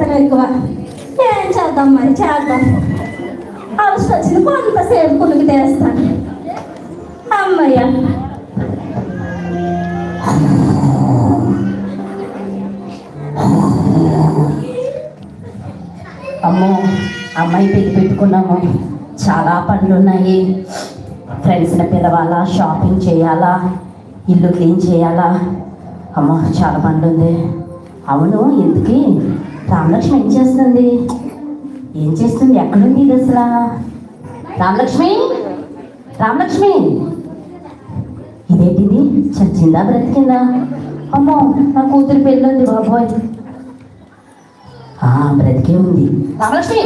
చేతనం ఎక్కువ. ఏం చేద్దాం మరి చేద్దాం. అవసరం వచ్చింది కొంతసేపు పులుగు తెస్తాను. అమ్మయ్య. అమ్మో అమ్మాయి పెళ్ళి పెట్టుకున్నాము. చాలా పనులు ఉన్నాయి ఫ్రెండ్స్ని పిలవాలా షాపింగ్ చేయాలా ఇల్లు క్లీన్ చేయాలా. అమ్మో చాలా పనులు ఉంది అవును ఎందుకు? రామలక్ష్మి ఏం చేస్తుంది? ఏం చేస్తుంది? ఎక్కడుంది ఇది అసలు? రామలక్ష్మి? రామలక్ష్మి? ఇదేంటిది? చచ్చిందా బ్రతికిందా? అమ్మో నా కూతురు పెళ్ళి ఉంది బాబోయ్. ఆ, బ్రతికే ఉంది. రామలక్ష్మి!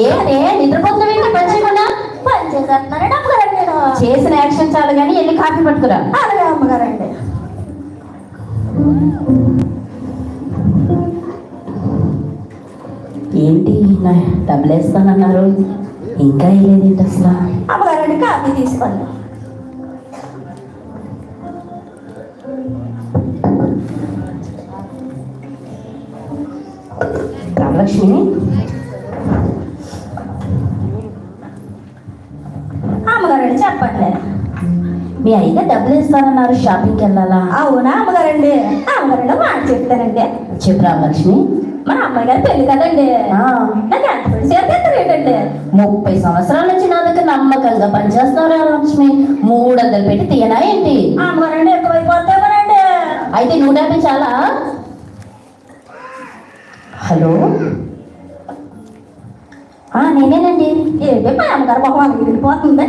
ఏ అదే నిద్రపోతున్నావేంటి పని చేయకుండా? పని చేసేస్తున్నానండి అమ్మగారండి చేసిన యాక్షన్ చాలు కానీ వెళ్ళి కాఫీ పట్టుకురా? అలాగే అమ్మగారండి. ఏంటి? నా డబ్బులు వేస్తానన్నారు ఇంకా వేయలేదేంటి అసలు? అమ్మగారండి కాఫీ తీసుకోండి. రామలక్ష్మి? అమ్మగారండి చెప్పండి. మీ అయినా డబ్బులు వేస్తానన్నారు షాపింగ్కి వెళ్ళాలా? అవునా అమ్మగారండి. అమ్మగారండి మాట చెప్తానండి. చెప్పు రామలక్ష్మి. మన అమ్మాయి గారి పెళ్ళి కదండి. నాకు ఎంత చేస్తారు ఏంటండి ముప్పై సంవత్సరాల నుంచి నా దగ్గర నమ్మకంగా పనిచేస్తున్నావు రామలక్ష్మి మూడు వందలు పెట్టి తీయనా ఏంటి? అమ్మగారండి ఎక్కువైపోతామనండి అయితే నూట యాభై చాలా? హలో? నేనేనండి. ఏంటి మా అమ్మగారు మొహం వెళ్ళిపోతుంది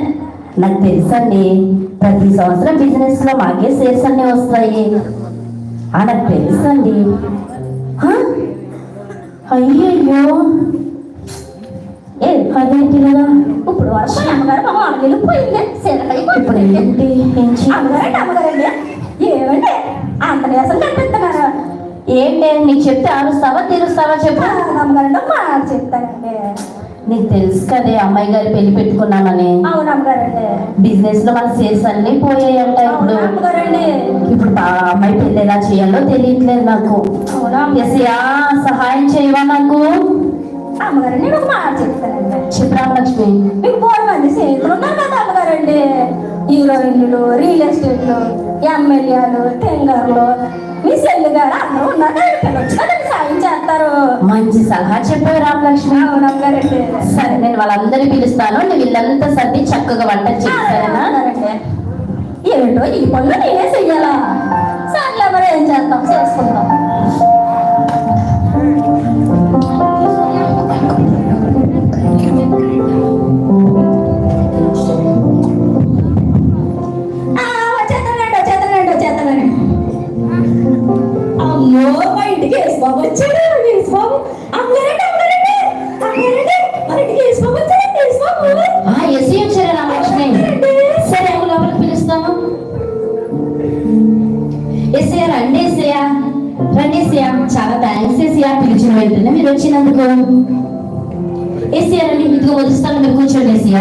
నాకు తెలుసండి ప్రతి సంవత్సరం బిజినెస్లో మాకే షేర్స్ అన్నీ వస్తాయి. నాకు తెలుసండి? అయ్యయ్యో ఏ అదేంటి కదా ఇప్పుడు అమ్మగారు మా అమ్మగారు వెళ్ళిపోయింది ఇప్పుడు శిలకైపోయింది ఏంటి అమ్మగారంటే అమ్మగారండి ఏమంటే అంత నీరసం కనిపిస్తున్నారు ఏంటి నీకు చెప్తే ఆరుస్తావా తీరుస్తావా చెప్పు అమ్మగారంటే మా చెప్తానండి నీకు తెలుసు కదే అమ్మాయి గారి పెళ్ళి పెట్టుకున్నామని. అవును అమ్మగారండి. బిజినెస్లో మన సేల్స్ అన్ని పోయాయంట అవును ఇప్పుడు. ఇప్పుడు అమ్మాయి పెళ్ళి ఎలా చేయాలో తెలియట్లేదు నాకు. సహాయం చేయవా నాకు? అమ్మగారండి నేను ఒక మాట చెప్తానండి. చెప్పు రామలక్ష్మి. మీకు మూడు మంది స్నేహితులు ఉన్నారు కదా అమ్మగారండి. హీరోయిన్లు రియల్ ఎస్టేట్లు ఎమ్మెల్యేలు టెంగర్లు మీ సెల్లు గారు అందరూ ఉన్నారు. సాయం చేస్తారు. మంచి సలహా చెప్పావు రామలక్ష్మి. అవును అమ్మగారండి సరే నేను వాళ్ళందరినీ పిలుస్తాను. నువ్వు ఇల్లంతా సర్ది చక్కగా వంట చేస్తానా. ఏంటో ఈ పనులు నేనే చెయ్యాలా? సర్లే మరి ఏం చేస్తాం చేసుకుందాం థ్యాంక్స్ పిలిచిన వెంటనే మీరు వచ్చినందుకు. ఎస్సయ్య రండి ఇదిగో వదులుస్తాను మీరు కూర్చోండి ఎస్సయ్య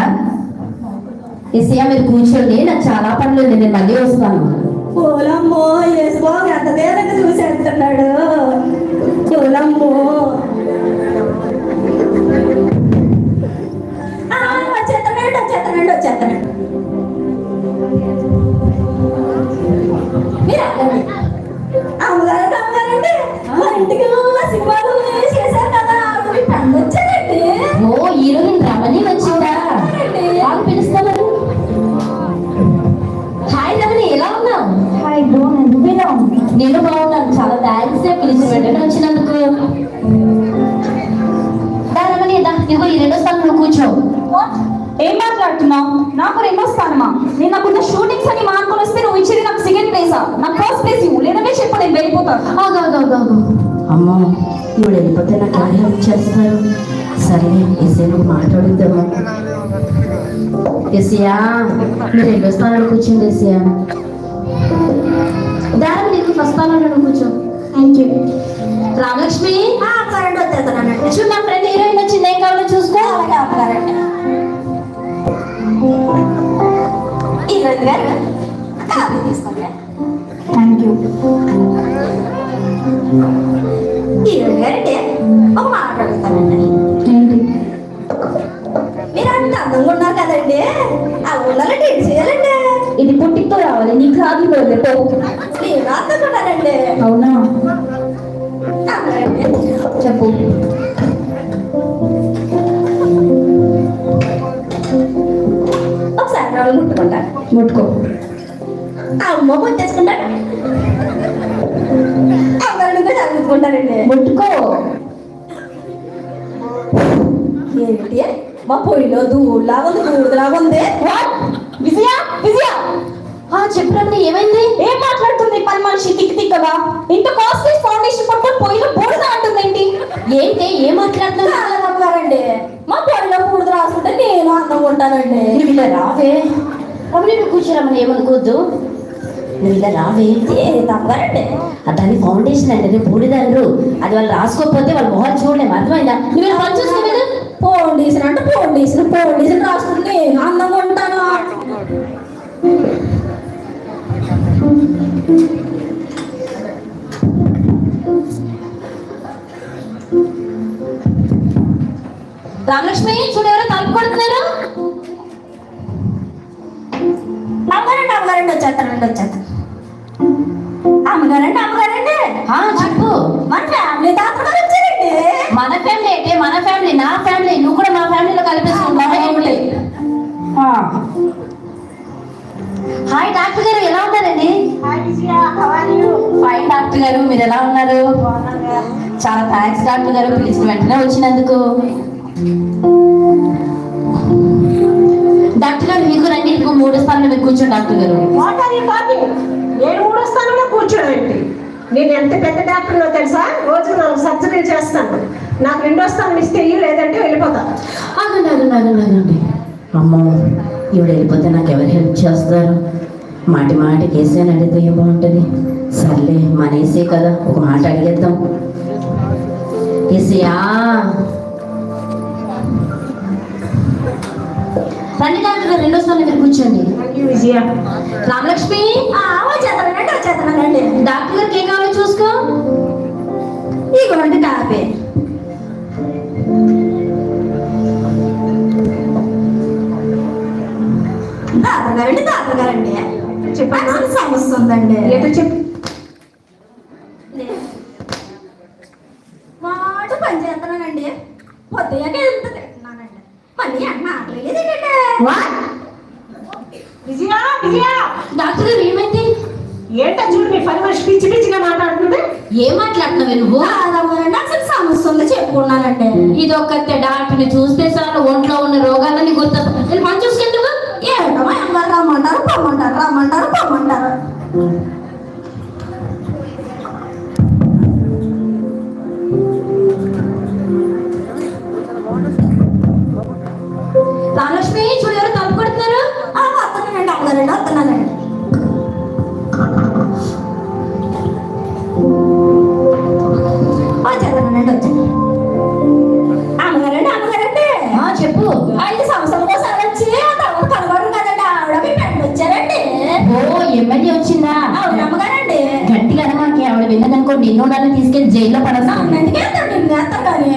ఎస్సయ్య మీరు కూర్చోండి నాకు చాలా పనులు ఉంది నేను మళ్ళీ వస్తాను. పూలమ్మో యేసుబాబు ఎంత దేనంగా చూసేస్తున్నాడు పూలమ్మో ఆ, వచ్చేస్తున్నాడు వచ్చేస్తున్నాడు వచ్చేస్తున్నాడు. మీరు అక్కడ ఓ హీరోయిన్ రమణి వచ్చిందా? పిలుస్తాను హాయ్ రమణి ఎలా ఉన్నావు? హాయ్ బ్రో నువ్వేనా నేను బాగున్నాను. చాలా థ్యాంక్స్ వెంటనే వచ్చినందుకు. రమణి ఇదిగో ఈ రెండో స్థానంలో కూర్చో. ఏం మాట్లాడుతున్నావు? నాకు రెండో స్థానమా? నేను నాకున్న షూటింగ్స్ అని మానుకొని వస్తే నువ్వు ఇచ్చేది నాకు సెకండ్ ప్లేసా నాకు ఫస్ట్ ప్లేస్ ఇవ్వు లేదంటే ఆగు అమ్మో ఇప్పుడు వెళ్ళిపోతే ఎలా హెల్ప్ చేస్తారు. సరే ఎస్ఏ మాట్లాడుద్దాము? ఎస్యా మీరు రెండో స్థానంలో కూర్చోండి ఎస్యా దారం నీకు ఫస్ట్ స్థానంలో కూర్చో థ్యాంక్ యూ రామలక్ష్మి? అమ్మగారండి వచ్చేస్తున్నానండి చూడు నా ఫ్రెండ్ హీరోయిన్ వచ్చింది ఏం కావాలో చూసుకో. అలాగే తీసుకోండి థ్యాంక్ యూ హీరోయిన్ గారండి ఒక మాట అడుగుతానండి. ఏంటి? మీరు అంత అందంగా ఉన్నారు కదండి. డేట్ చేయాలండి. ఇది పుట్టితో రావాలి నీకు రాదు నేను ఉన్నానండి అవునా. చెప్పు. ఒకసారి వాళ్ళు ముట్టుకుంటాను. ముట్టుకో. అమ్మ ముట్టేసుకుంటాను అందరినీ చదువుకుంటారండి ముట్టుకో. ఏంటి? మా పొయ్యిలో దూడులాగా ఉంది దూడులాగా ఉంది. విజయ విజయ. ఆ చెప్పండి ఏమైంది? ఏం మాట్లాడుతుంది పని మనిషి తిక్ తిక్కగా? ఇంత కాస్ట్లీ ఫౌండేషన్ పట్టుకొని పొయ్యిలో బూడిద అంటుందేంటి? ఏంటి? ఏం మాట్లాడుతున్నావు అమ్మగారండి మా పొయ్యిలో బూడిద రాసుకుంటే నేను అందంగా ఉంటానండి రావే. నువ్వు కూర్చోరమ్మని ఏమనుకోవద్దు. నువ్వు ఇలా రావే తమ్మగారండి ఆ దాని ఫౌండేషన్ అంటే నీ బూడిదండ్రు. అది వాళ్ళు రాసుకోకపోతే వాళ్ళ మొహాలు చూడలేము అర్థమైందా? నువ్వు పని చూసుకోలేదు ఫౌండేషన్ అంటే ఫౌండేషన్ ఫౌండేషన్ రాసుకుంటే నేను అందంగా ఉంటాను? రామలక్ష్మి చూడు ఎవరో తలుపు కొడుతున్నారు. అమ్మగారండి అమ్మగారండి వచ్చేస్తానండి వచ్చేస్తాను. అమ్మగారండి అమ్మగారండి. చెప్పు. మన ఫ్యామిలీ డాక్టర్ గారు వచ్చారండి మన ఫ్యామిలీ అంటే మన ఫ్యామిలీ నా ఫ్యామిలీ నువ్వు కూడా మా ఫ్యామిలీలో కలిపేసుకుంటావా ఏంటి హాయ్ డాక్టర్ గారు ఎలా ఉన్నారండి? ఫైన్ డాక్టర్ గారు. మీరు ఎలా ఉన్నారు? చాలా థ్యాంక్స్ డాక్టర్ గారు. పిలిచిన వెంటనే వచ్చినందుకు. డాక్టర్ గారు మీకు రండి. ఇంకో మూడు స్థానంలో మీరు కూర్చోండి డాక్టర్ గారు. నేను మూడో స్థానంలో కూర్చోనండి నేను ఎంత పెద్ద డాక్టర్లో తెలుసా? రోజు నాకు సర్జరీ చేస్తాను. నాకు రెండో స్థానం ఇస్తే ఇల్లు లేదంటే వెళ్ళిపోతాను ఆగండి ఆగండి ఆగండి అమ్మో ఇవిడ వెళ్ళిపోతే నాకు ఎవరు హెల్ప్ చేస్తారు? మాటి మాటికి వేసాను అడిగితే ఏం బాగుంటుంది? సర్లే మనేసే కదా ఒక మాట అడిగేద్దాం. ఏసయా గారు రెండో స్థానం మీరు కూర్చోండి. రామలక్ష్మి? ఆ, వచ్చేస్తానండి వచ్చేస్తానండి డాక్టర్ గారికి ఏం కావాలో చూసుకో. ఇగోండి కాపీ తాతగారండి తాతగారండి. అసలు సమస్య ఉందండి. ఏదో చెప్పు మాట పని చేస్తున్నానండి పొద్దుగా ఎంత తింటున్నానండి మళ్ళీ అన్న ఆకలేదు ఏంటంటే విజయ విజయ డాక్టర్ గారు ఏమైంది ఏంటో చూడు మీ పని మనిషి పిచ్చి పిచ్చిగా మాట్లాడుతుంది ఏం మాట్లాడుతున్నావు నువ్వు కాదమ్మనండి అసలు సమస్య ఉంది చెప్పుకున్నానండి ఇది ఒక్కతే చూస్తే జైల్లో వెళ్తాడు నిన్ను వేస్తాడు కానీ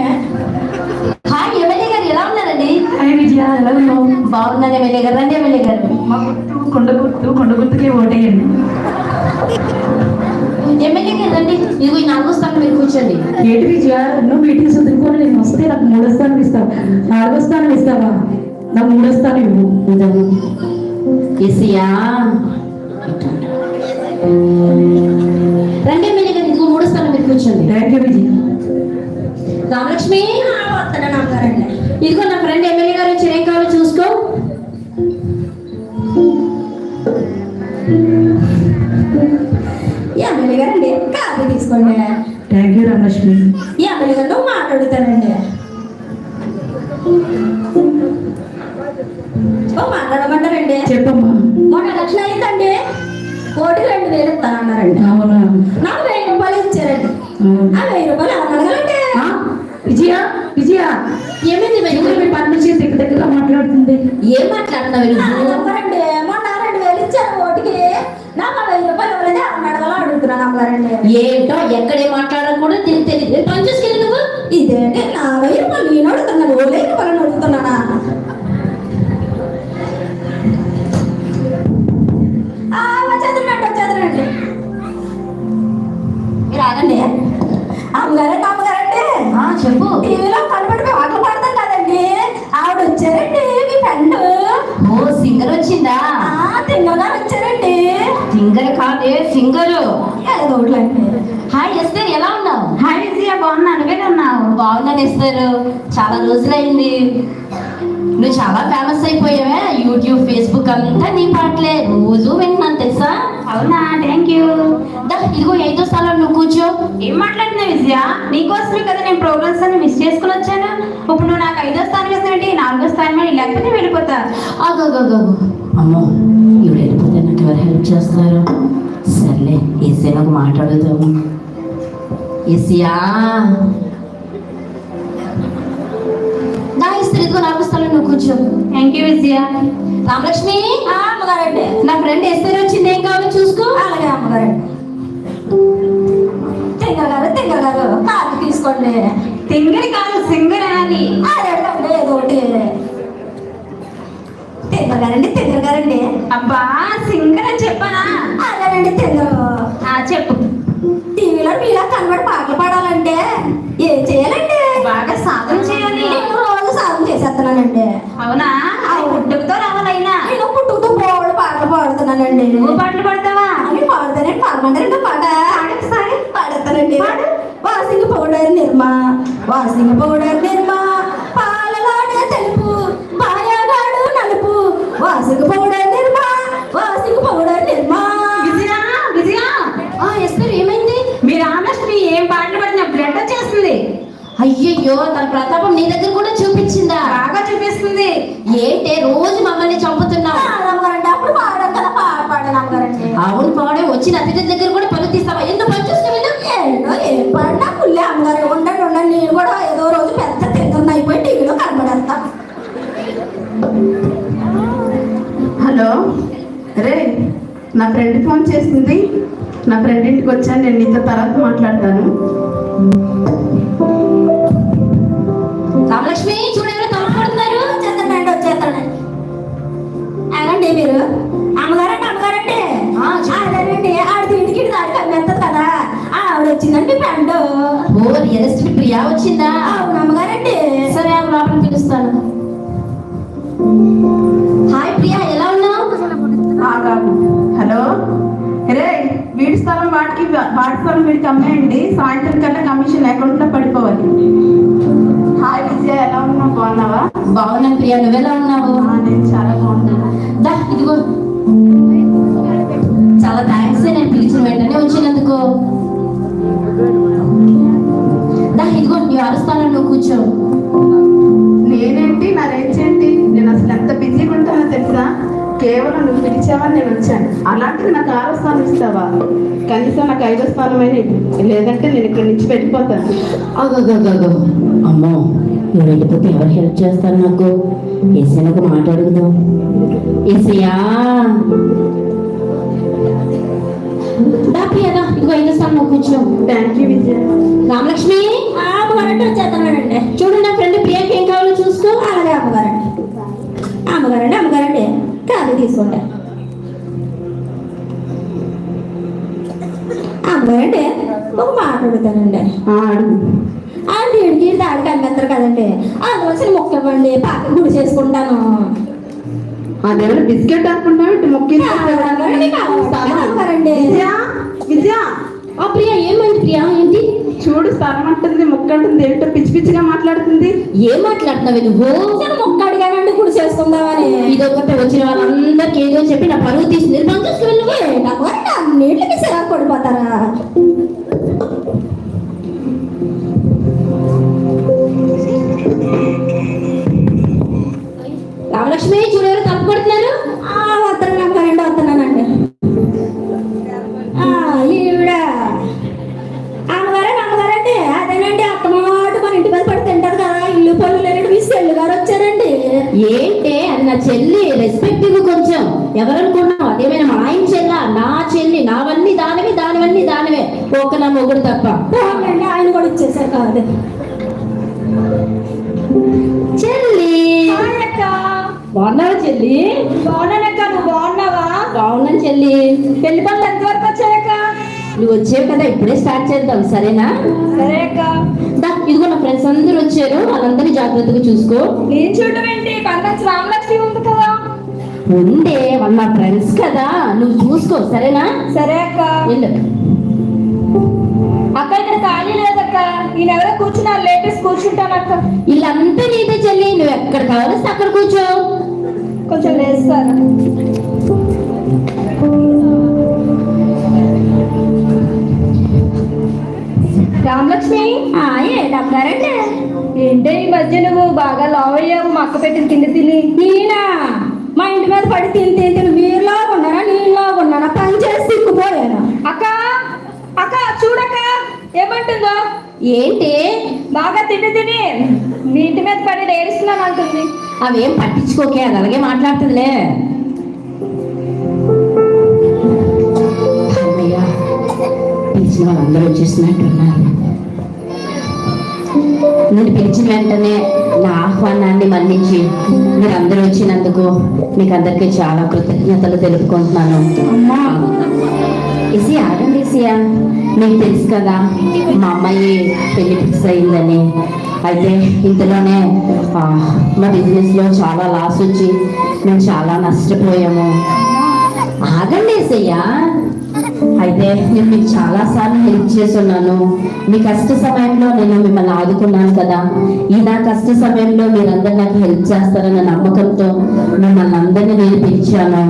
హాయ్ ఎమ్మెల్యే గారు ఎలా ఉన్నారండి? బాగున్నాను ఎమ్మెల్యే గారు. రండి ఎమ్మెల్యే గారు. మా గుర్తు కొండ గుర్తు కొండ గుర్తుకే ఓటేయండి. ఎమ్మెల్యే గారు రండి. ఇదిగో ఈ నాలుగో స్థానం మీరు కూర్చోండి. ఏంటి విజయ? నేను వస్తే నాకు మూడో స్థానం ఇస్తావు? నాలుగో స్థానం ఇస్తావా? నాకు మూడో స్థానం ఇవ్వు. రండి ఎమ్మెల్యే గారు ఇదిగో మూడో స్థానం మీరు కూర్చోండి. Thank you Vijaya. రామలక్ష్మి! ఇదిగో నా ఫ్రెండ్ ఎమ్మెల్యే గారు వచ్చి ఏం కావాలో చూసుకో. ఎమ్మెల్యే గారండి కాఫీ తీసుకోండి. Thank you Ramalakshmi. ఎమ్మెల్యే గారితో మాట్లాడుతానండి. ఓ మాట్లాడమంటారండి. చెప్పమ్మా. మొన్న లక్షలు అయిందండి కోటికి రెండు వేలు ఇస్తానన్నారండి. అవునా? నాకు వెయ్యి రూపాయలు ఇచ్చారండి. వెయ్యి విజయ విజయ. ఏమైంది? మీ పని నుంచి దగ్గర దగ్గరగా మాట్లాడుతుంది? ఏం మాట్లాడుతున్నావు? అడగరండి మొన్న రెండు వేలు ఇచ్చారు ఓటికి నాకు వెయ్యి రూపాయలు ఇవ్వలేదు అడగాలో అడుగుతున్నాను అమ్మగారండి ఏంటో ఎక్కడే మాట్లాడాలో కూడా తెలియదు పని చూసుకెళ్ళి నువ్వు? ఇదేంటి నా వెయ్యి రూపాయలు నేను అడుగుతున్నాను ఓలే రూపాయలు అమ్మగారండి ఆ, చెప్పు. టీవీలో కనబడి పాటలు పాడతాం కదండి. ఆవిడ వచ్చారండి మీ ఫ్రెండ్. ఓ సింగర్ వచ్చిందా? తిన్నగా వచ్చారండి. సింగర్ కాదే సింగరు. ఏదో హాయ్ ఎస్తర్ ఎలా ఉన్నావు? హాయ్ విజయ బాగున్నాను నువ్వే ఉన్నావు? బాగున్నాను ఎస్తర్. చాలా రోజులైంది. నువ్వు చాలా ఫేమస్ అయిపోయావే. యూట్యూబ్ ఫేస్బుక్ అంతా నీ పాటలే. రోజు వింటున్నాను తెలుసా? అవునా? థ్యాంక్ యూ దా ఇదిగో ఐదో స్థలం నువ్వు కూర్చో. ఏం మాట్లాడుతున్నావు విజయ? నీకోసమే కదా నేను ప్రోగ్రామ్స్ అన్ని మిస్ చేసుకుని వచ్చాను. ఇప్పుడు నువ్వు నాకు ఐదో స్థానం వేసినట్టు నాలుగో స్థానం అని లేకపోతే వెళ్ళిపోతా. ఆగోగోగో అమ్మో ఇవి వెళ్ళిపోతే నాకు ఎవరు హెల్ప్ చేస్తారు? సర్లే ఏసీ నాకు మాట్లాడుదాము ఏసియా నా ఇస్తే ఇదిగో నాకు స్థలం నువ్వు కూర్చో. Thank you Vijaya. రామలక్ష్మి? ఆ, అమ్మగారండి. నా ఫ్రెండ్ ఎస్ఆర్ వచ్చింది ఏం కావాలో చూసుకో. అలాగే అమ్మగారండి. తింగర్ గారు తింగర్ గారు కార్డు తీసుకోండి. సింగర్ కాదు సింగర్ అనాలి అదేంటండి ఏదో ఒకటి. తింగర్ గారండి తింగర్ గారండి. అబ్బా సింగర్ అని చెప్పనా? అదేనండి తింగరు. చెప్పు. టీవీలో మీలా కనబడి పాటలు పాడాలంటే ఏం చేయాలండి? బాగా సాధన చేయాలి. రోజు సాధన చేసేస్తున్నానండి. అవునా అది పుట్టుకతో రావాలైనా నేను పుట్టుకుతూ బోల్డ్ పాటలు పాడుతున్నానండి నువ్వు పాటలు పాడతావా? అవి పాడుతానండి. పాడమంటారండి పాట. ఒకసారి పాడతానండి. Washing powder Nirma. Washing powder Nirma. పాలలాడే తెలుపు. పాయగాడు నలుపు. Washing powder Nirma. Washing powder Nirma. Vijaya Vijaya ఆ ఎస్ఆర్ ఏమైంది? మీ రామలక్ష్మి ఏం పాటలు పాడినా బ్లడ్ వచ్చేస్తుంది. అయ్యయ్యో తన ప్రతాపం నీ దగ్గర కూడా చూపించిందా? బాగా చూపిస్తుంది. ఏంటే రోజు మమ్మల్ని చంపుతున్నావు? అతిథి దగ్గర కూడా పని తీస్తావా? ఎందుకు పని చూస్తూ వెళ్ళు ఏంటో ఏం పాడినా పుల్లే అమ్మగారు ఉండండి ఉండండి నేను కూడా ఏదో రోజు పెద్ద తింగరని అయిపోయి టీవీలో కనబడేస్తా హలో. రే నా ఫ్రెండ్ ఫోన్ చేసింది. నా ఫ్రెండ్ ఇంటికి వచ్చాను. నేను నీతో తర్వాత మాట్లాడతాను. రామలక్ష్మి చూడెవరో తలపడుతున్నారు వచ్చేస్తానండి వచ్చేస్తానండి అదండి మీరు? ఎస్టేట్ ప్రియా వచ్చిందా? అవును అమ్మగారండి సరే ఆమె లోపలికి పిలుస్తాను. హాయ్ ప్రియా ఎలా ఉన్నావు? హలో. రే వీడి స్థలం వాడికి వాడి స్థలం వీడికి అమ్మేయండి. సాయంత్రం కల్లా కమిషన్ అకౌంట్లో పడిపోవాలి. హాయ్ విజయ ఎలా ఉన్నావు? బాగున్నావా? బాగున్నాను ప్రియా నువ్వెలా ఉన్నావు? ఆ, నేను చాలా బాగున్నాను. దా ఇదిగో. చాలా థ్యాంక్స్ నేను పిలిచిన వెంటనే వచ్చినందుకు. అరుస్తాను నువ్వు కూర్చో నేనేంటి? నా రేంజ్ ఏంటి? నేను అసలు ఎంత బిజీగా ఉంటానో తెలుసా? కేవలం నువ్వు పిలిచావని నేను వచ్చాను. అలాంటిది నాకు ఆరో స్థానం ఇస్తావా? కనీసం నాకు ఐదో స్థానమైన. లేదంటే నేను ఇక్కడి నుంచి వెళ్ళిపోతాను. అగగగగ. అమ్మో నువ్వు వెళ్ళిపోతే ఎవరు హెల్ప్ చేస్తారు నాకు? ఏసీని ఒక మాట అడుగుదాం. ఏసీయా ఇదిగో ఐదు స్థానం కూర్చో. Thank you Vijaya. రామలక్ష్మి. ఆ, అమ్మగారండి వచ్చేస్తానండి చూడు నా ఫ్రెండ్ ప్రియాకి ఏం కావాలో చూసుకో అలాగే అమ్మగారండి. అమ్మగారండి అమ్మగారండి. ఖాళీ తీసుకోండి. అమ్మగారండి ఒక మాట అడుగుతానండి. ఆ, అడుగు. ఆ నీడికి దాడి కనిపిస్తారు కదండి. అందువలసిన మొక్క ఇవ్వండి పక్కన గుడి చేసుకుంటాను. అదేమైనా బిస్కెట్ అనుకుంటున్నావు ఇటు మొక్కి ఆ ప్రియా ఏమైంది ప్రియా? ఏంటి? చూడు స్థలం అంటుంది మొక్క అంటుంది ఏంటో పిచ్చి పిచ్చిగా మాట్లాడుతుంది. ఏం మాట్లాడుతున్నావు నువ్వు? మొక్క అడిగానండి గుడి చేసుకుందామని ఇదొకటి వచ్చిన వాళ్ళందరికీ ఏదో చెప్పి నా పరువు తీసి అన్నిటికీ సిరాకు పడిపోతారా? రామలక్ష్మి చూడెవరు తప్పు కొడుతున్నారు? తప్ప. పోన్లేండి, ఆయన కూడా ఇచ్చేసారు కాదు చెల్లి. బాగున్నావా చెల్లి? బాగున్నానక్క నువ్వు బాగున్నావా? బాగున్నాను చెల్లి. పెళ్ళి పనులు ఎంతవరకు వచ్చాయక్క? నువ్వు వచ్చావు కదా ఇప్పుడే స్టార్ట్ చేద్దాం సరేనా? సరే అక్క. దా, ఇదిగో నా ఫ్రెండ్స్ అందరూ వచ్చారు వాళ్ళందరినీ జాగ్రత్తగా చూసుకో. నేను చూడడం ఏంటి? పక్కన రామలక్ష్మి ఉంది కదా. ఉండే వాళ్ళ నా ఫ్రెండ్స్ కదా నువ్వు చూసుకో సరేనా? సరే అక్క. వెళ్ళు. అక్క ఇక్కడ ఖాళీ లేదక్క. నేను ఎవరో కూర్చున్నా లేటెస్ట్ కూర్చుంటాను అక్క వీళ్ళంతా నీదే చెల్లి నువ్వు ఎక్కడ కావాలిస్తే అక్కడ కూర్చో. కొంచెం లేస్తారు? రామలక్ష్మి? ఆ, ఏంటమ్మారండి ఏంటే ఈ మధ్య నువ్వు బాగా లావ్ అయ్యావు మా అక్క పెట్టిన తిండి తిని. నేనా? మా ఇంటి మీద పడి తిని తిని తిని మీరు ఉన్నారా నీళ్ళలాగా ఉన్నారా పని చేసి సిక్కుపోయాను అక్క అక్క చూడక్క. ఏమంటుందో? ఏంటి? బాగా తిండి తిని. మీ ఇంటి మీద పడి ఏడుస్తున్నాను అంటుంది. అవేం పట్టించుకోకే అది అలాగే మాట్లాడుతుందిలే. అమ్మయ్య, పిలిచిన వాళ్ళందరూ వచ్చేసినట్టున్నారు నేను పిలిచిన వెంటనే నా ఆహ్వానాన్ని మన్నించి మీరందరూ వచ్చినందుకు మీకు అందరికీ చాలా కృతజ్ఞతలు తెలుపుకుంటున్నాను. ఇసి ఆగండి ఇసియా మీకు తెలుసు కదా? మా అమ్మాయి పెళ్ళి ఫిక్స్ అయిందని. అయితే ఇంతలోనే మా బిజినెస్లో చాలా లాస్ వచ్చి మేము చాలా నష్టపోయాము. ఆగండి ఏసయ్యా. అయితే నేను మీకు చాలా సార్లు హెల్ప్ చేస్తున్నాను. మీ కష్ట సమయంలో నేను మిమ్మల్ని ఆదుకున్నాను కదా. ఈ నా కష్ట సమయంలో మీరందరూ నాకు హెల్ప్ చేస్తారన్న నమ్మకంతో మిమ్మల్ని అందరినీ నేను పిలిచాను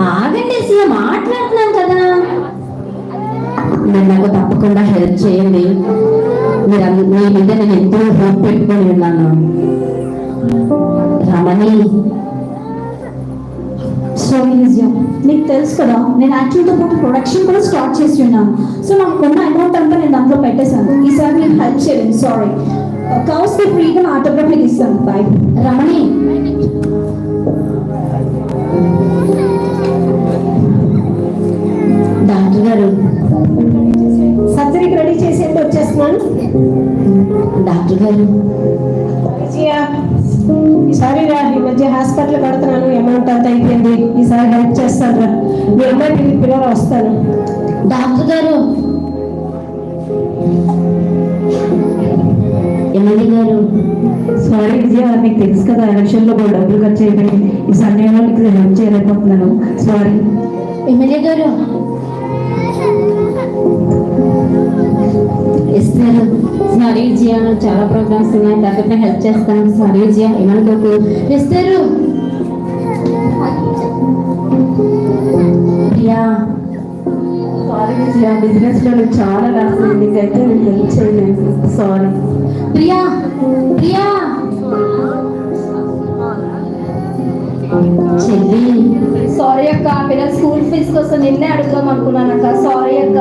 ఆగండి సీఎం మాట్లాడుతున్నాను కదా. మీరు నాకు తప్పకుండా హెల్ప్ చేయండి. మీరు మీ మీద నేను ఎంతో హోప్ పెట్టుకొని ఉన్నాను. రమణి. సో ఈజీ నీకు తెలుసు కదా నేను యాక్చువల్గా పాటు ప్రొడక్షన్ కూడా స్టార్ట్ చేసి ఉన్నాను. సో నాకు ఉన్న అమౌంట్ అంతా నేను దాంట్లో పెట్టేశాను. ఈసారి నేను హెల్ప్ చేయలేను సారీ కౌస్కి ఫ్రీగా ఆటోగ్రాఫ్ నీకు ఇస్తాను. బాయ్ రమణి. డాక్టర్ గారు సర్జరీకి రెడీ చేసేది వచ్చేస్తున్నాను. డాక్టర్ గారు. ఈసారి రా ఈ మధ్య హాస్పిటల్ కడుతున్నాను అమౌంట్ అంతా అయిపోయింది. ఈసారి హెల్ప్ చేస్తాను రా. మీ అమ్మాయి పిల్లలు వస్తాను. డాక్టర్ గారు. ఎమ్మెల్యే గారు? సారీ విజయ మీకు తెలుసు కదా ఎలక్షన్లో కూడా డబ్బులు ఖర్చు అయిపోయి ఈ సమయంలో మీకు హెల్ప్ చేయలేకపోతున్నాను. సారీ. ఎమ్మెల్యే గారు. ఇస్తారు సారీ విజయ చాలా ప్రోగ్రామ్స్ ఉన్నాయి. తగ్గట్టు హెల్ప్ చేస్తాను సారీ విజయ ఏమనుకోకు? ఇస్తారు ప్రియా సారీ విజయ బిజినెస్లో నాకు చాలా అయింది అయితే నేను హెల్ప్ చేయలేను సారీ ప్రియా ప్రియా చెల్లి. సారీ అక్క. పిల్లల స్కూల్ ఫీజు కోసం నిన్నే అడుగుదాం అనుకున్నాను అక్క సారీ అక్క.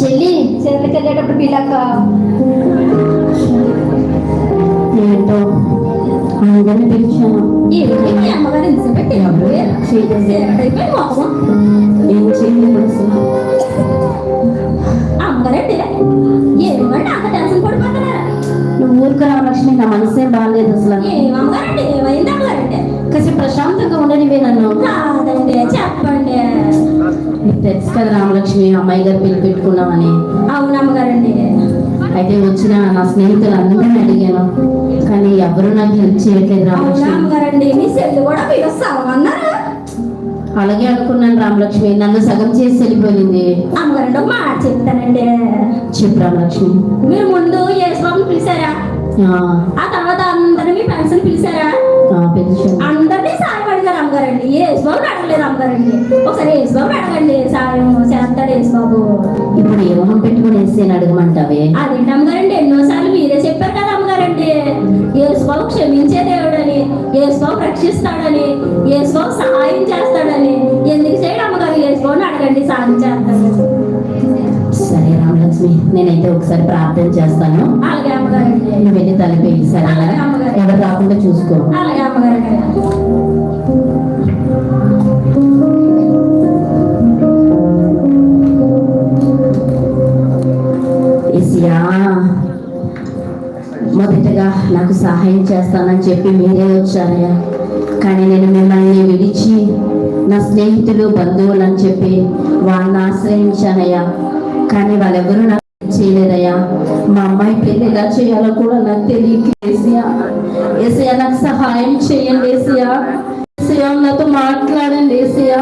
చెల్లి. చెల్లెకి వెళ్ళేటప్పుడు పిల్లక్క ఏంటో? అందరిని పిలిచాను. అమ్మగారు మొత్తం ఏం చేయలేదు అసలు అమ్మగారండి ఏమంటే అంత టెన్షన్ పడిపోతున్నారా? నువ్వు ఊరుకు రామలక్ష్మి నా మనసేం బాగాలేదు అసలు. ఏమమ్మగారండి ఏమైంది అమ్మగారండి కాసేపు ప్రశాంతంగా ఉండనివే నన్ను. కాదండి చెప్పండి. నీకు తెలుసు కదా రామలక్ష్మి అమ్మాయి గారు పెళ్ళి పెట్టుకున్నామని. అవును అమ్మగారండి. అయితే వచ్చిన నా స్నేహితులు అందరినీ అడిగాను. కానీ ఎవరు నాకు హెల్ప్ చేయట్లేదు రామలక్ష్మి. అమ్మగారండి? మీ సెల్లు కూడా అలాగే అనుకున్నాను రామలక్ష్మి. నన్ను సగం చేసి వెళ్ళిపోయింది. అమ్మగారండి ఒక మాట చెప్తానండి. చెప్పు రామలక్ష్మి. మీరు ముందు యేసుబాబుని పిలిచారా? ఆ, ఆ తర్వాత అందరూ మీ ఫ్రెండ్స్ని పిలిచారా? పిలిచాను అందరినీ సాయం అడిగారు అమ్మగారండి యేసుబాబు అడగలేదు అమ్మగారండి ఒకసారి యేసుబాబు అడగండి. సాయం చేస్తాడు యేసుబాబు ఇప్పుడు ఏ మొహం పెట్టుకుని వేసేని అడగమంటావే? అదేంటి అమ్మగారండి ఎన్నోసార్లు మీరే చెప్పారు కదా అమ్మగారండి యేసుబాబు క్షమించే దేవుడని యేసుబాబు రక్షిస్తాడని యేసుబాబు సహాయం చేస్తాడని ఎందుకు చేయడం అమ్మగారు యేసుబాబుని అడగండి. సాయం చేస్తాడు. సరే రామలక్ష్మి నేనైతే ఒకసారి ప్రార్థన చేస్తాను. అలాగే అమ్మగారండి నువ్వు వెళ్ళి తలపి సరేనా? ఎవరు రాకుండా చూసుకో. అలాగే అమ్మగారండి మొదటగా నాకు సహాయం చేస్తానని చెప్పి మీరే వచ్చారయ్యా. కానీ నేను మిమ్మల్ని విడిచి నా స్నేహితులు బంధువులు అని చెప్పి వాళ్ళని ఆశ్రయించానయ్యా. కానీ వాళ్ళెవరూ నాకు చేయలేదయ్యా. మా అమ్మాయి పెళ్ళి ఎలా చేయాలో కూడా నాకు తెలియకేసియా ఏసయ్యా. నాకు సహాయం చేయండి ఏసయ్యా. ఏసయ్యా నాతో మాట్లాడండి ఏసయా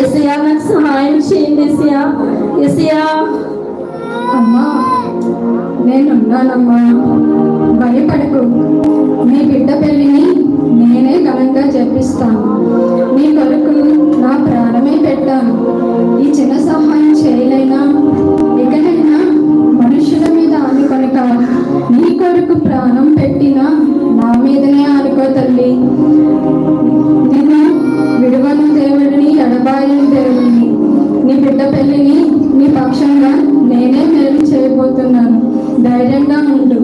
ఏసయా నాకు సహాయం చేయండి ఏసయా ఏసయా అమ్మా నేనున్నానమ్మా భయపడకు. నీ బిడ్డ పెళ్ళిని నేనే ఘనంగా జరిపిస్తాను. నీ కొరకు నా ప్రాణమే పెట్టాను. ఈ చిన్న సహాయం చేయలేనా? ఇకనైనా మనుషుల మీద ఆనుకొనక నీ కొరకు ప్రాణం పెట్టినా నా మీదనే ఆనుకో తల్లి. నిన్ను విడువను దేవుడిని ఎడబాయిన దేవుడిని. నీ బిడ్డ పెళ్ళిని నీ పక్షంగా నేనే మేలు చేయబోతున్నాను. ధైర్యంగా ఉండు.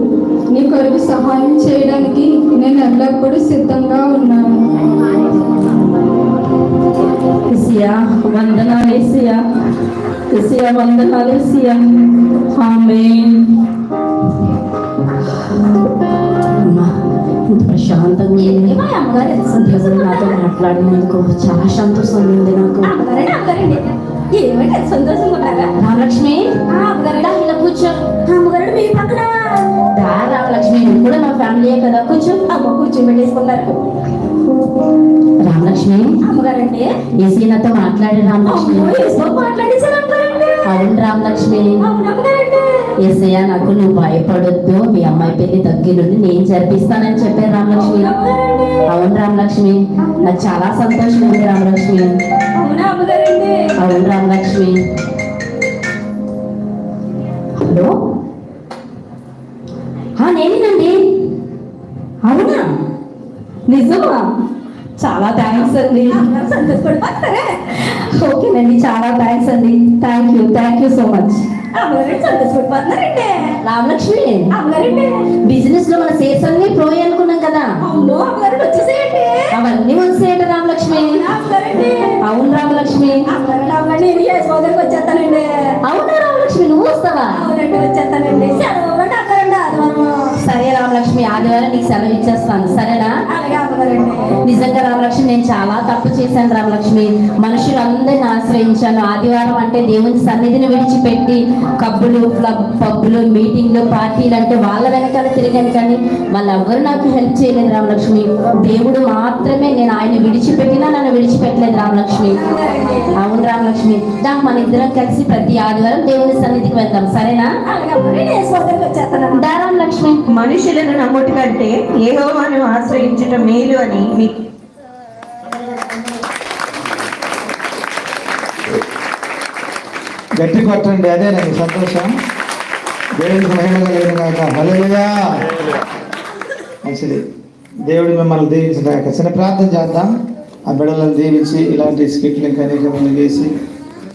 నీ కొరకు సహాయం చేయడానికి నేను ఎల్లప్పుడూ సిద్ధంగా ఉన్నాను. వందనాలు ఆమేన్. ప్రశాంతంగా అమ్మగారు? నాతో మాట్లాడినందుకు చాలా సంతోషం ఉంది నాకు. ఏమంటే? సంతోషంగా ఉన్నారా? రామలక్ష్మి ఇలా కూర్చో. మీ పక్కన. కూడా మా ఫ్యామిలీయే కదా. కూర్చో. అమ్మ కూర్చోబెట్టేసుకున్నారు రామలక్ష్మి. అమ్మగారండి మాట్లాడి రామలక్ష్మి. అవును రామలక్ష్మి. ఏసయ్య నాకు నువ్వు భయపడొద్దు. మీ అమ్మాయి పెళ్ళి దగ్గరుండి నేను జరిపిస్తానని చెప్పారు రామలక్ష్మి. అవును రామలక్ష్మి. నాకు చాలా సంతోషం ఉంది రామలక్ష్మి. అవునా రామలక్ష్మి. హలో? నేనేనండి. అవునా? నిజమా? చాలా థ్యాంక్స్ అండి. సంతోషపడిపోతారే ఓకేనండి చాలా థ్యాంక్స్ అండి. Thank you thank you so much. అమ్మగారండి సంతోషపడిపోతున్నారండి రామలక్ష్మి. అమ్మగారండి బిజినెస్లో మన సేల్స్ అన్ని పోయి అనుకున్నాం కదా. అవును అమ్మగారండి వచ్చేసేయండి. అవన్నీ వచ్చేయట రామలక్ష్మి. అమ్మగారండి అవును రామలక్ష్మి. అమ్మగారండి అమ్మగారు నేను వచ్చేస్తానండి. అవునా రామలక్ష్మి నువ్వు వస్తావా? అవునండి వచ్చేస్తానండి. సెలవు అక్కరండి ఆదివారం. సరే రామలక్ష్మి ఆదివారం నీకు సెలవు ఇచ్చేస్తాను. సరేనా? అలాగే నిజంగా రామలక్ష్మి నేను చాలా తప్పు చేశాను రామలక్ష్మి. మనుషులందరిని ఆశ్రయించాను. ఆదివారం అంటే దేవుని సన్నిధిని విడిచిపెట్టి కబ్బులు క్లబ్ పబ్బులు మీటింగ్లు పార్టీలు అంటే వాళ్ళ వెనకాల తిరిగాను కానీ వాళ్ళెవ్వరు నాకు హెల్ప్ చేయలేదు రామలక్ష్మి. దేవుడు మాత్రమే నేను ఆయన విడిచిపెట్టినా నన్ను విడిచిపెట్టలేదు రామలక్ష్మి. అవును రామలక్ష్మి. దా మన ఇద్దరం కలిసి ప్రతి ఆదివారం దేవుని సన్నిధికి వెళ్దాం సరేనా? రామలక్ష్మి. మనుషులను నమ్ముట కంటే ఏహోవాను ఆశ్రయించటం మేలు అని మీకు గట్టి కొట్టండి అదేనండి సంతోషం. దేవుడికి మహిమ లేదు కాక హలోయా మంచిది దేవుడు మిమ్మల్ని దీవించిన కాక చిన్న ప్రార్థన చేద్దాం. ఆ బిడ్డలను దీవించి ఇలాంటి స్కిట్లు ఇంకా అనేక మంది చేసి